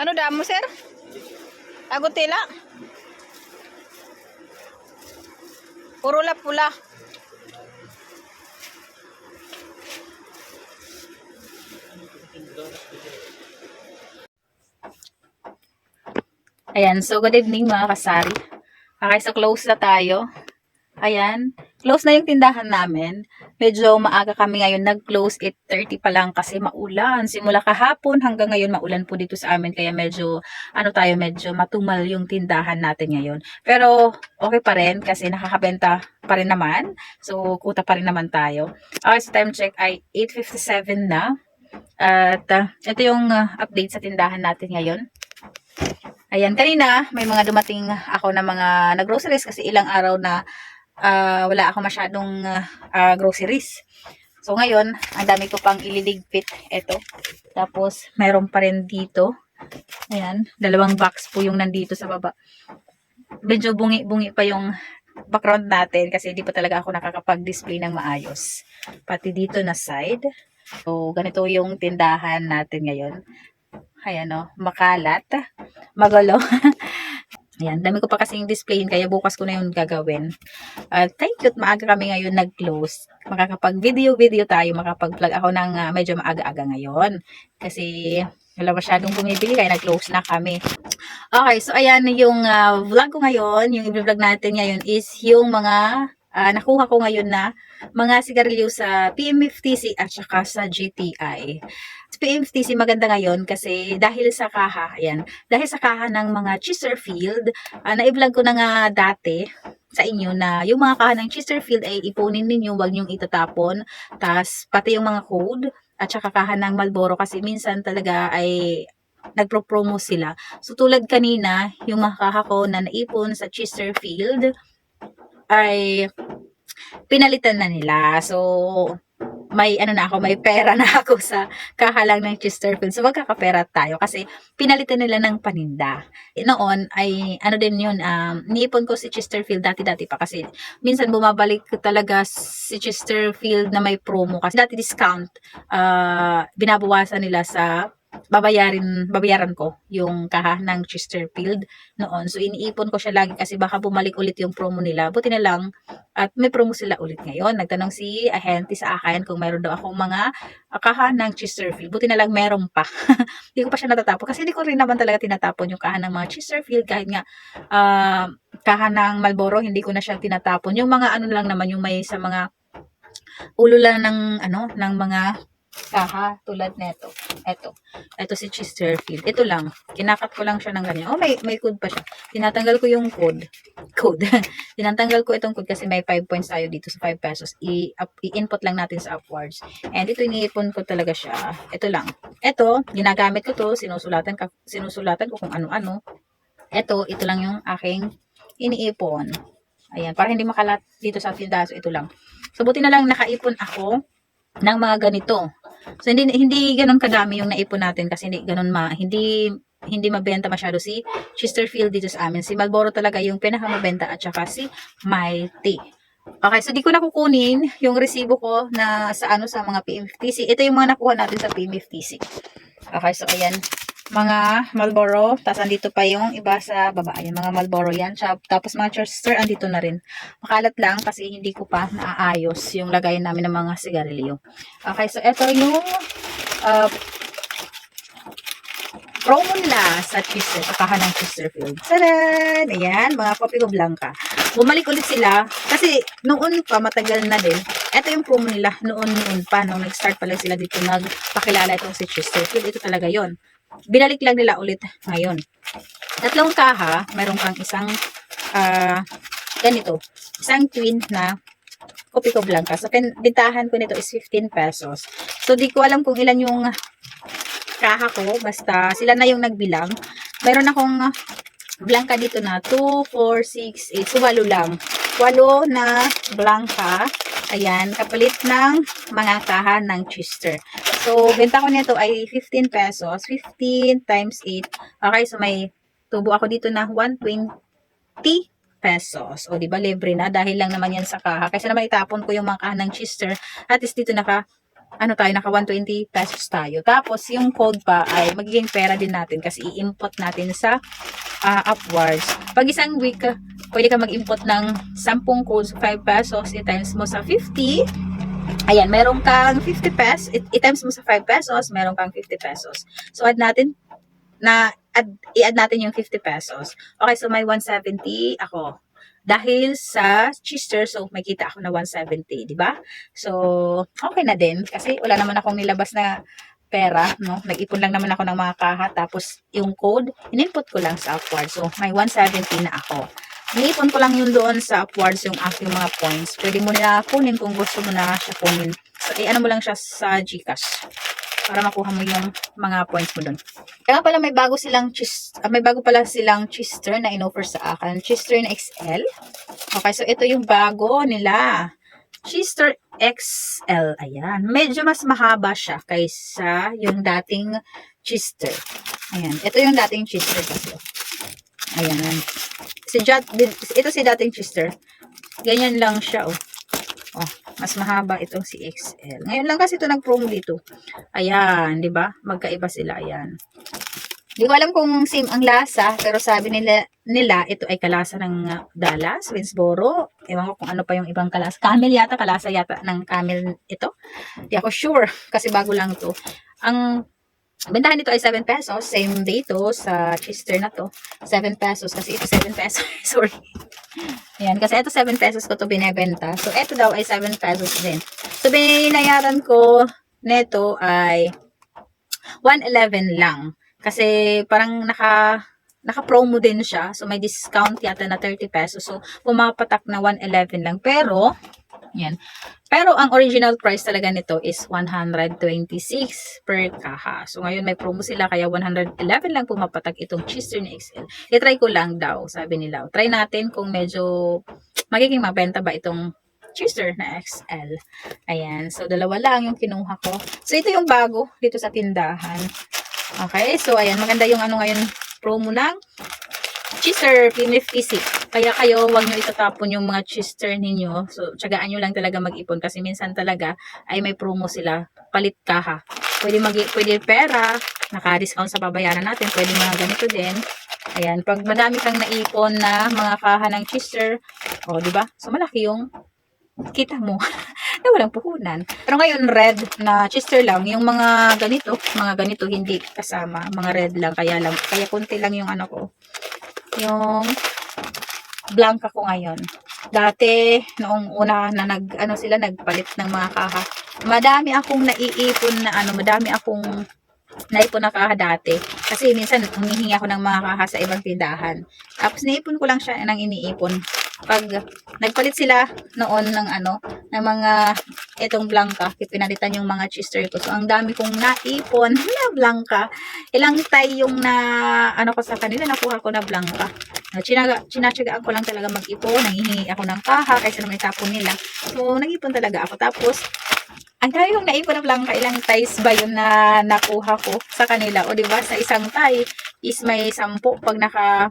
Ano damo, sir? Agutila? Puro la pula. Ayan, so good evening mga kasari. Okay, so close na tayo. Ayan, close na yung tindahan namin. Medyo maaga kami ngayon nag-close 8.30 pa lang kasi maulan. Simula kahapon hanggang ngayon maulan po dito sa amin kaya medyo ano tayo medyo matumal yung tindahan natin ngayon. Pero okay pa rin kasi nakakabenta pa rin naman. So kuta pa rin naman tayo. Okay, so time check ay 8.57 na. At ah, ito yung ah, update sa tindahan natin ngayon. Ayan, kanina may mga dumating ako na mga nag-groceries kasi ilang araw na ah, wala ako masyadong ah, groceries. So ngayon, ang dami ko pang ililigpit. Ito. Tapos, mayroon pa rin dito. Ayan, dalawang box po yung nandito sa baba. Medyo bungi-bungi pa yung background natin kasi di pa talaga ako nakakapag-display ng maayos. Pati dito na side. So, ganito yung tindahan natin ngayon. Ayan o, makalat, magulo. Ayan, dami ko pa kasing displayin kaya bukas ko na yun gagawin. At thank you at maaga kami ngayon nag-close. Makakapag-video-video tayo, makapag-vlog ako ng ah, medyo maaga-aga ngayon. Kasi wala masyadong bumibili kaya nag-close na kami. Okay, so ayan yung ah, vlog ko ngayon. Yung i-vlog natin ngayon is yung mga ah, nakuha ko ngayon na mga sigarilyo sa PMFTC at saka sa GTI. PMFTC maganda ngayon kasi dahil sa kaha, ayan, dahil sa kaha ng mga Chesterfield, uh, na-vlog ko na nga dati sa inyo na yung mga kaha ng Chesterfield ay ipunin ninyo, wag niyong itatapon. tas pati yung mga code at saka kaha ng Malboro kasi minsan talaga ay nagpro-promo sila. So tulad kanina, yung mga kaha ko na naipon sa Chesterfield ay pinalitan na nila. So, may ano na ako, may pera na ako sa kahalang ng Chesterfield. So, magkakapera tayo kasi pinalitan nila ng paninda. Eh, Noon ay ano din yun, um, niipon ko si Chesterfield dati-dati pa kasi minsan bumabalik talaga si Chesterfield na may promo kasi dati discount uh, binabawasan nila sa babayarin babayaran ko yung kaha ng Chesterfield noon. So iniipon ko siya lagi kasi baka bumalik ulit yung promo nila. Buti na lang at may promo sila ulit ngayon. Nagtanong si ahente sa akin kung mayroon daw akong mga kaha ng Chesterfield. Buti na lang meron pa. hindi ko pa siya natatapon kasi hindi ko rin naman talaga tinatapon yung kaha ng mga Chesterfield kahit nga uh, kaha ng Malboro hindi ko na siya tinatapon. Yung mga ano lang naman yung may sa mga ulo lang ng ano ng mga kaha tulad nito. Ito. Ito si Chesterfield. Ito lang. Kinakat ko lang siya ng ganyan. Oh, may, may code pa siya. Tinatanggal ko yung code. Code. Tinatanggal ko itong code kasi may 5 points tayo dito sa 5 pesos. I-input lang natin sa upwards. And ito iniipon ko talaga siya. Ito lang. Ito, ginagamit ko to. Sinusulatan, ka, sinusulatan ko kung ano-ano. Ito, ito lang yung aking iniipon. Ayan, para hindi makalat dito sa tindahan. So, ito lang. So, buti na lang nakaipon ako ng mga ganito. So hindi hindi ganoon kadami yung naipon natin kasi hindi ganoon ma hindi hindi mabenta masyado si Chesterfield dito sa amin. Si Marlboro talaga yung pinakamabenta at saka si Mighty. Okay, so di ko na kukunin yung resibo ko na sa ano sa mga PMFTC. Ito yung mga nakuha natin sa PMFTC. Okay, so ayan mga Marlboro. Tapos andito pa yung iba sa baba. Ayan, mga Marlboro yan. Tapos mga Chester, andito na rin. Makalat lang kasi hindi ko pa naaayos yung lagay namin ng mga sigarilyo. Okay, so ito yung uh, promo nila sa Chester, sa kahan ng Chesterfield. Tadan! Ayan, mga kopi ko blanca. Bumalik ulit sila kasi noon pa matagal na din. Ito yung promo nila noon-noon pa nung nag-start pa lang sila dito nagpakilala itong si Chesterfield. Ito talaga yon binalik lang nila ulit ngayon. Tatlong kaha, mayroon kang isang uh, ganito, isang twin na kopi ko blanca. So, bintahan ko nito is 15 pesos. So, di ko alam kung ilan yung kaha ko. Basta, sila na yung nagbilang. Mayroon akong blanca dito na 2, 4, 6, 8. So, walo lang. Walo na blanca. Ayan, kapalit ng mga kaha ng Chester. So, benta ko nito ay 15 pesos. 15 times 8. Okay, so may tubo ako dito na 120 pesos. O, di ba libre na? Dahil lang naman yan sa kaha. Kasi naman itapon ko yung mga kaha ng Chester. At least dito naka ano tayo, naka 120 pesos tayo. Tapos, yung code pa ay magiging pera din natin kasi i-input natin sa ah, upwards. Pag isang week, pwede ka mag-input ng 10 codes, 5 pesos, i-times mo sa 50. Ayan, meron kang 50 pesos, i-times mo sa 5 pesos, meron kang 50 pesos. So, add natin, na, add, i-add natin yung 50 pesos. Okay, so may 170 ako. Dahil sa Chister, so may kita ako na 170, di ba? So, okay na din. Kasi wala naman akong nilabas na pera, no? Nag-ipon lang naman ako ng mga kaha. Tapos, yung code, in-input ko lang sa Upward. So, may 170 na ako. Iniipon ko lang yun doon sa Upwards yung aking mga points. Pwede mo na kunin kung gusto mo na siya kunin. So, i-ano mo lang siya sa Gcash para makuha mo yung mga points mo doon. Kaya pala may bago silang chis, ah, may bago pala silang Chister na in-offer sa akin. Chister na XL. Okay, so ito yung bago nila. Chister XL. Ayan. Medyo mas mahaba siya kaysa yung dating Chister. Ayan. Ito yung dating Chister kasi. Ayan. Si Jat, ito si dating Chister. Ganyan lang siya, oh. Mas mahaba ito si XL. Ngayon lang kasi ito nag-promo dito. Ayan, 'di ba? Magkaiba sila, ayan. Hindi ko alam kung same ang lasa, pero sabi nila, nila ito ay kalasa ng uh, Dallas, Winsboro. Ewan ko kung ano pa yung ibang kalasa. Camel yata, kalasa yata ng camel ito. Hindi ako sure, kasi bago lang to. Ang bentahan nito ay 7 pesos. Same dito sa Chister na to. 7 pesos, kasi ito 7 pesos. Sorry. Ayan, kasi ito 7 pesos ko to binebenta. So, ito daw ay 7 pesos din. So, binayaran ko neto ay 111 lang. Kasi parang naka naka-promo din siya. So, may discount yata na 30 pesos. So, pumapatak na 111 lang. Pero, yan. Pero, ang original price talaga nito is 126 per kaha. So, ngayon may promo sila. Kaya 111 lang pumapatak itong Chister na XL. I-try ko lang daw, sabi nila. Try natin kung medyo magiging mabenta ba itong Chister na XL. Ayan. So, dalawa lang yung kinuha ko. So, ito yung bago dito sa tindahan. Okay, so ayan, maganda yung ano ngayon, promo ng Chister P50C. Kaya kayo, huwag nyo itatapon yung mga Chister ninyo. So, tsagaan nyo lang talaga mag-ipon kasi minsan talaga ay may promo sila. Palit ka ha. Pwede, mag pwede pera, naka-discount sa babayaran natin. Pwede mga ganito din. Ayan, pag madami kang naipon na mga kaha ng Chister, o, di ba? So, malaki yung kita mo na walang puhunan. Pero ngayon, red na chister lang. Yung mga ganito, mga ganito hindi kasama. Mga red lang, kaya lang. Kaya kunti lang yung ano ko. Yung blanca ko ngayon. Dati, noong una na nag, ano sila, nagpalit ng mga kaha. Madami akong naiipon na ano, madami akong naipon na kaha dati. Kasi minsan, humihingi ako ng mga kaha sa ibang tindahan. Tapos, naipon ko lang siya ng iniipon pag nagpalit sila noon ng ano, ng mga itong blanca, pinalitan yung mga chister ko. So, ang dami kong naipon na blanca. Ilang tay yung na, ano ko sa kanila, nakuha ko na blanca. Na Chinaga, chinatsagaan ko lang talaga mag-ipon, nangihingi ako ng kaha, kaysa naman itapon nila. So, nag-ipon talaga ako. Tapos, ang dami kong naipon na blanca, ilang ties ba yun na nakuha ko sa kanila? O, di ba sa isang tie is may 10 pag naka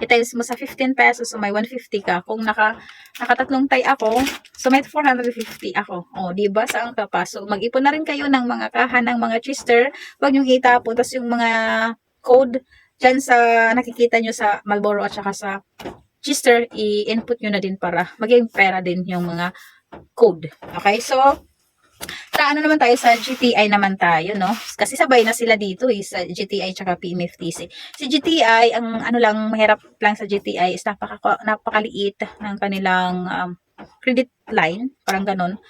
i-times mo sa 15 pesos, so may 150 ka. Kung naka, nakatatlong tay ako, so may 450 ako. O, di ba? Saan ka pa? So, mag-ipon na rin kayo ng mga kaha ng mga chister. Huwag niyong itapon. Tapos yung mga code dyan sa nakikita nyo sa Malboro at saka sa chister, i-input nyo na din para maging pera din yung mga code. Okay? So, sa ano naman tayo, sa GTI naman tayo, no? Kasi sabay na sila dito eh, sa GTI tsaka PMFTC. Si GTI, ang ano lang, mahirap lang sa GTI is napaka, napakaliit ng kanilang um, credit line, parang ganun.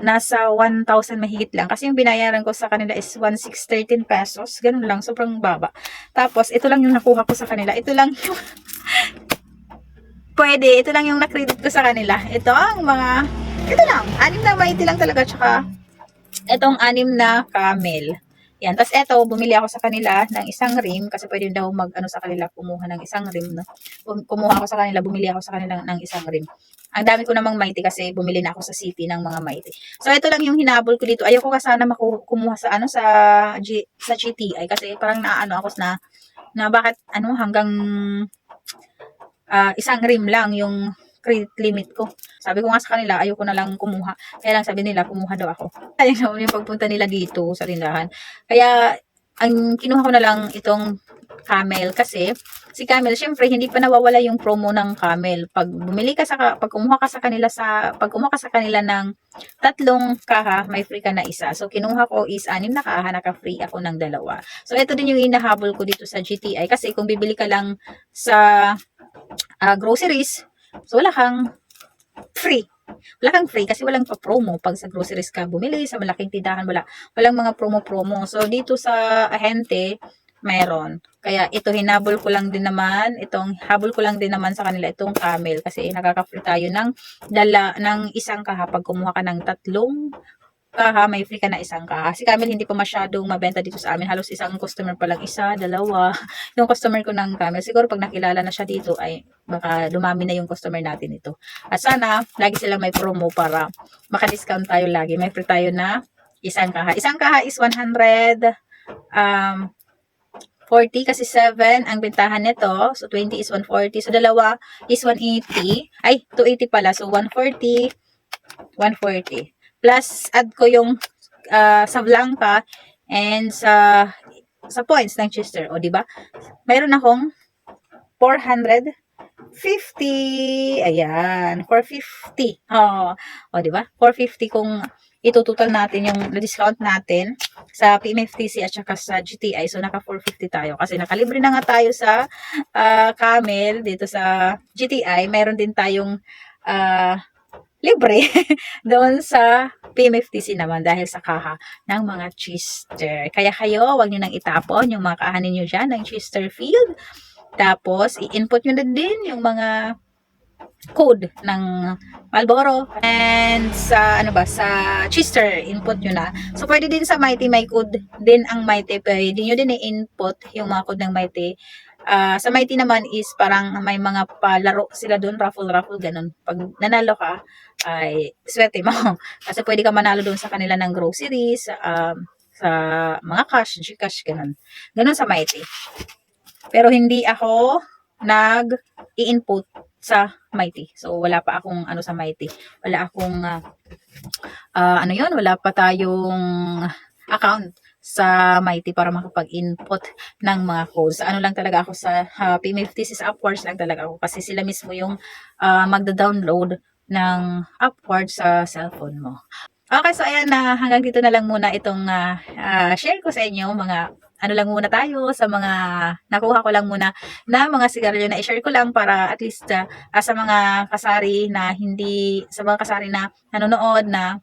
Nasa 1,000 mahigit lang. Kasi yung binayaran ko sa kanila is 1,613 pesos. Ganun lang, sobrang baba. Tapos, ito lang yung nakuha ko sa kanila. Ito lang yung pwede, ito lang yung na-credit ko sa kanila. Ito ang mga ito lang, anim na maiti lang talaga, tsaka itong anim na camel. Yan, tapos eto, bumili ako sa kanila ng isang rim, kasi pwede daw mag, ano sa kanila, kumuha ng isang rim, no? Kumuha ako sa kanila, bumili ako sa kanila ng isang rim. Ang dami ko namang mighty kasi bumili na ako sa city ng mga mighty. So, ito lang yung hinabol ko dito. Ayoko ka sana maku- kumuha sa, ano, sa, G, sa GTI, kasi parang naano ako na, na bakit, ano, hanggang ah, isang rim lang yung credit limit ko. Sabi ko nga sa kanila, ayoko na lang kumuha. Kaya lang sabi nila, kumuha daw ako. Ayun naman yung pagpunta nila dito sa tindahan. Kaya, ang kinuha ko na lang itong camel kasi si camel syempre hindi pa nawawala yung promo ng camel pag bumili ka sa pag kumuha ka sa kanila sa pag kumuha ka sa kanila ng tatlong kaha may free ka na isa so kinuha ko is anim na kaha naka-free ako ng dalawa so ito din yung hinahabol ko dito sa GTI kasi kung bibili ka lang sa ah, groceries so wala kang free. Wala kang free kasi walang pa promo pag sa groceries ka bumili sa malaking tindahan wala. Walang mga promo-promo. So dito sa ahente meron. Kaya ito hinabol ko lang din naman. Itong habol ko lang din naman sa kanila itong camel. Kasi nakaka-free tayo ng dala ng isang kaha pag kumuha ka ng tatlong kaha may free ka na isang kaha si camel hindi pa masyadong mabenta dito sa amin halos isang customer pa lang isa dalawa yung customer ko ng camel siguro pag nakilala na siya dito ay baka dumami na yung customer natin ito at sana lagi silang may promo para maka-discount tayo lagi may free tayo na isang kaha isang kaha is 100 um 40 kasi 7 ang bentahan nito. So 20 is 140. So dalawa is 180. Ay, 280 pala. So 140, 140. Plus add ko yung ah, sa Blanca and sa sa points ng Chester. O, di ba? Mayroon akong 450. Ayan, 450. Oh, o, di ba? 450 kung itutotal natin yung discount natin sa PMFTC at saka sa GTI. So, naka 450 tayo. Kasi nakalibre na nga tayo sa ah, Camel dito sa GTI. Meron din tayong ah, libre. Doon sa PMFTC naman dahil sa kaha ng mga Chester. Kaya kayo, wag nyo nang itapon yung mga kahanin nyo dyan ng Chesterfield. Tapos, i-input nyo na din yung mga code ng Marlboro. And sa ano ba sa Chester input nyo na. So pwede din sa Mighty may code din ang Mighty. Pwede nyo din i-input yung mga code ng Mighty Ah, sa Mighty naman is parang may mga palaro sila doon raffle raffle ganun. Pag nanalo ka ay swerte mo. Kasi pwede ka manalo doon sa kanila ng groceries um, sa mga cash Gcash ganun. Ganun sa Mighty. Pero hindi ako nag i-input sa Mighty. So, wala pa akong ano sa Mighty. Wala akong, ah, ah, ano yon wala pa tayong account sa Mighty para makapag-input ng mga codes. Ano lang talaga ako sa uh, PMFTC sa Upwords lang talaga ako kasi sila mismo yung ah, magda-download ng Upwords sa cellphone mo. Okay, so ayan na hanggang dito na lang muna itong ah, ah, share ko sa inyo mga ano lang muna tayo sa mga nakuha ko lang muna na mga sigarilyo na i-share ko lang para at least ah, sa mga kasari na hindi sa mga kasari na nanonood na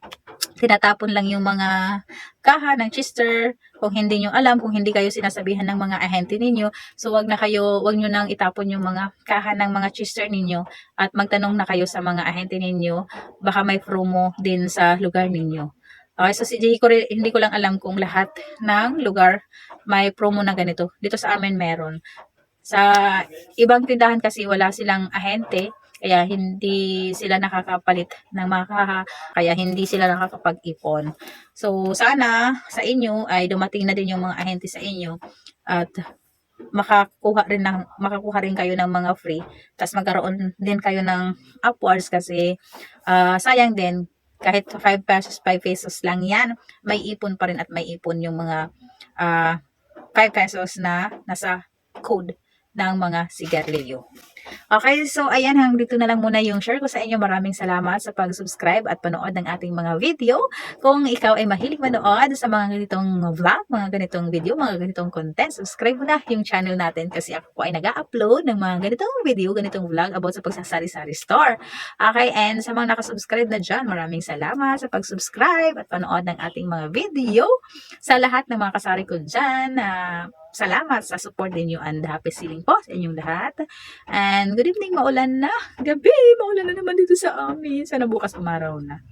tinatapon lang yung mga kaha ng Chester kung hindi nyo alam kung hindi kayo sinasabihan ng mga ahente ninyo so wag na kayo wag nyo nang itapon yung mga kaha ng mga Chester ninyo at magtanong na kayo sa mga ahente ninyo baka may promo din sa lugar ninyo Okay, so si Jay ko rin- hindi ko lang alam kung lahat ng lugar may promo na ganito. Dito sa amin meron. Sa ibang tindahan kasi wala silang ahente, kaya hindi sila nakakapalit ng mga kaha, kaya hindi sila nakakapag-ipon. So sana sa inyo ay dumating na din yung mga ahente sa inyo at makakuha rin ng makakuha rin kayo ng mga free tapos magkaroon din kayo ng upwards kasi ah, sayang din kahit 5 pesos 5 pesos lang yan may ipon pa rin at may ipon yung mga ah 5 pesos na nasa code ng mga sigarilyo. Okay, so ayan, hanggang dito na lang muna yung share ko sa inyo. Maraming salamat sa pag-subscribe at panood ng ating mga video. Kung ikaw ay mahilig manood sa mga ganitong vlog, mga ganitong video, mga ganitong content, subscribe mo na yung channel natin kasi ako po ay nag-upload ng mga ganitong video, ganitong vlog about sa pagsasari-sari store. Okay, and sa mga nakasubscribe na dyan, maraming salamat sa pag-subscribe at panood ng ating mga video. Sa lahat ng mga kasari ko dyan, ah, salamat sa support ninyo and happy ceiling po sa inyong lahat. And good evening, maulan na. Gabi, maulan na naman dito sa amin. Sana bukas umaraw na.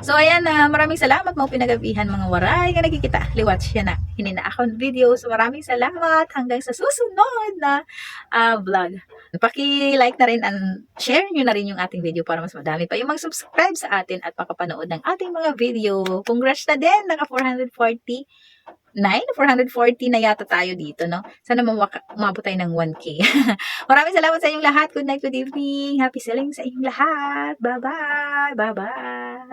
So, ayan na. maraming salamat mga pinagabihan mga waray nga nakikita. Liwat siya na. Hinina akong video. So, maraming salamat hanggang sa susunod na ah, vlog. Paki-like na rin and share nyo na rin yung ating video para mas madami pa yung mag-subscribe sa atin at makapanood ng ating mga video. Congrats na din! Naka 440 440 na yata tayo dito, no? Sana umabot tayo ng 1K. Maraming salamat sa inyong lahat. Good night, good evening. Happy selling sa inyong lahat. Bye-bye. Bye-bye.